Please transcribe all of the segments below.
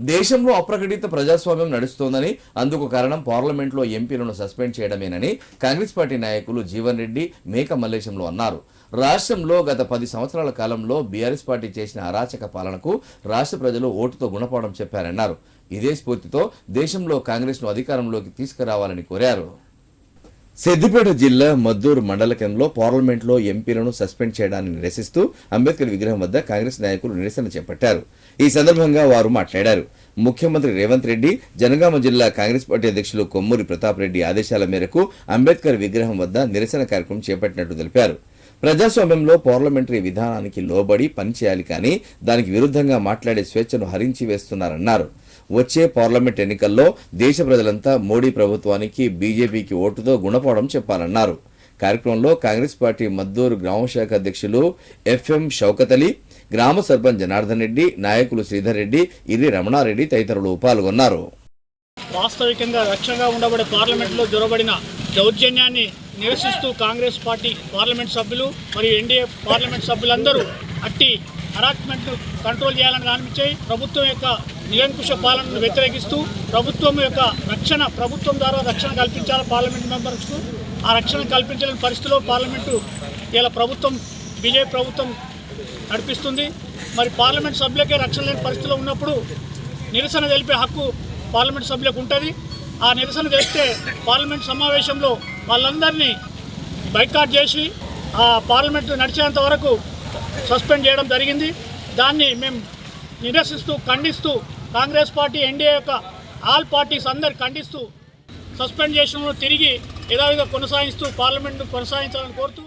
దేశంలో అప్రకటిత ప్రజాస్వామ్యం నడుస్తోందని అందుకు కారణం పార్లమెంట్లో ఎంపీలను సస్పెండ్ చేయడమేనని కాంగ్రెస్ పార్టీ నాయకులు జీవన్ రెడ్డి మేక మల్లేశంలో అన్నారు. రాష్ట్రంలో గత పది సంవత్సరాల కాలంలో బీఆర్ఎస్ పార్టీ చేసిన అరాచక పాలనకు రాష్ట్ర ప్రజలు ఓటుతో గుణపాఠం చెప్పారన్నారు. ఇదే స్ఫూర్తితో దేశంలో కాంగ్రెస్ను అధికారంలోకి తీసుకురావాలని కోరారు. సిద్దిపేట జిల్లా మద్దూరు మండల కేంద్రంలో పార్లమెంట్లో ఎంపీలను సస్పెండ్ చేయడాన్ని నిరసిస్తూ అంబేద్కర్ విగ్రహం వద్ద కాంగ్రెస్ నాయకులు నిరసన చేపట్టారు. ఈ సందర్భంగా వారు మాట్లాడారు. ముఖ్యమంత్రి రేవంత్ రెడ్డి జనగామ జిల్లా కాంగ్రెస్ పార్టీ అధ్యక్షులు కొమ్మూరి ప్రతాప్ రెడ్డి ఆదేశాల మేరకు అంబేద్కర్ విగ్రహం వద్ద నిరసన కార్యక్రమం చేపట్టినట్టు తెలిపారు. ప్రజాస్వామ్యంలో పార్లమెంటరీ విధానానికి లోబడి పనిచేయాలి కానీ దానికి విరుద్ధంగా మాట్లాడే స్వేచ్ఛను హరించి వేస్తున్నారన్నారు. వచ్చే పార్లమెంట్ ఎన్నికల్లో దేశ ప్రజలంతా మోడీ ప్రభుత్వానికి బీజేపీకి ఓటుతో గుణపాఠం చెప్పాలన్నారు. కార్యక్రమంలో కాంగ్రెస్ పార్టీ మద్దూరు గ్రామ శాఖ అధ్యక్షులు ఎఫ్ఎం షౌకత్ అలీ గ్రామ సర్పంచ్ జనార్దన్ రెడ్డి నాయకులు శ్రీధర్ రెడ్డి ఇరి రమణారెడ్డి తదితరులు పాల్గొన్నారు. వాస్తవికంగా రక్షణగా ఉండబడే పార్లమెంట్లో జొరబడిన దౌర్జన్యాన్ని నిరసిస్తూ కాంగ్రెస్ పార్టీ పార్లమెంట్ సభ్యులు మరియు ఎన్డీఏ పార్లమెంట్ సభ్యులందరూ అట్టి హరాస్మెంట్ కంట్రోల్ చేయాలని ఆరంభించాయి ప్రభుత్వం యొక్క నిరంకుశ పాలనను వ్యతిరేకిస్తూ ప్రభుత్వం యొక్క రక్షణ ప్రభుత్వం ద్వారా రక్షణ కల్పించాలి పార్లమెంట్ మెంబర్స్కు? ఆ రక్షణ కల్పించలేని పరిస్థితిలో పార్లమెంటు ఇలా ప్రభుత్వం బీజేపీ ప్రభుత్వం నడిపిస్తుంది. మరి పార్లమెంట్ సభ్యులకే రక్షణ లేని పరిస్థితిలో ఉన్నప్పుడు నిరసన తెలిపే హక్కు పార్లమెంట్ సభ్యులకు ఉంటుంది. ఆ నిరసన తెలిపితే పార్లమెంట్ సమావేశంలో వాళ్ళందరినీ బైకాట్ చేసి ఆ పార్లమెంట్ నడిచేంత వరకు సస్పెండ్ చేయడం జరిగింది. దాన్ని మేము నిరసిస్తూ ఖండిస్తూ కాంగ్రెస్ పార్టీ ఎన్డీఏ యొక్క ఆల్ పార్టీస్ అందరు ఖండిస్తూ సస్పెండ్ చేసిన తిరిగి యథావిధిగా కొనసాగిస్తూ పార్లమెంట్ను కొనసాగించాలని కోరుతూ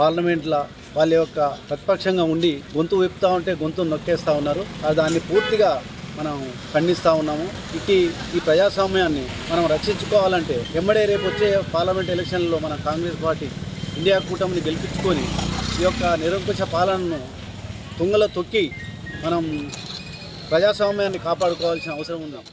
పార్లమెంట్లో వాళ్ళ యొక్క ప్రతిపక్షంగా ఉండి గొంతు విప్పుతూ ఉంటే గొంతు నొక్కేస్తూ ఉన్నారు. దాన్ని పూర్తిగా మనం ఖండిస్తూ ఉన్నాము. ఇటు ఈ ప్రజాస్వామ్యాన్ని మనం రక్షించుకోవాలంటే ఎమ్మడే రేపు వచ్చే పార్లమెంట్ ఎలక్షన్లో మన కాంగ్రెస్ పార్టీ ఇండియా కూటమిని గెలిపించుకొని ఈ యొక్క నిరంకుశ పాలనను తుంగలో తొక్కి మనం ప్రజాస్వామ్యాన్ని కాపాడుకోవాల్సిన అవసరం ఉందాం?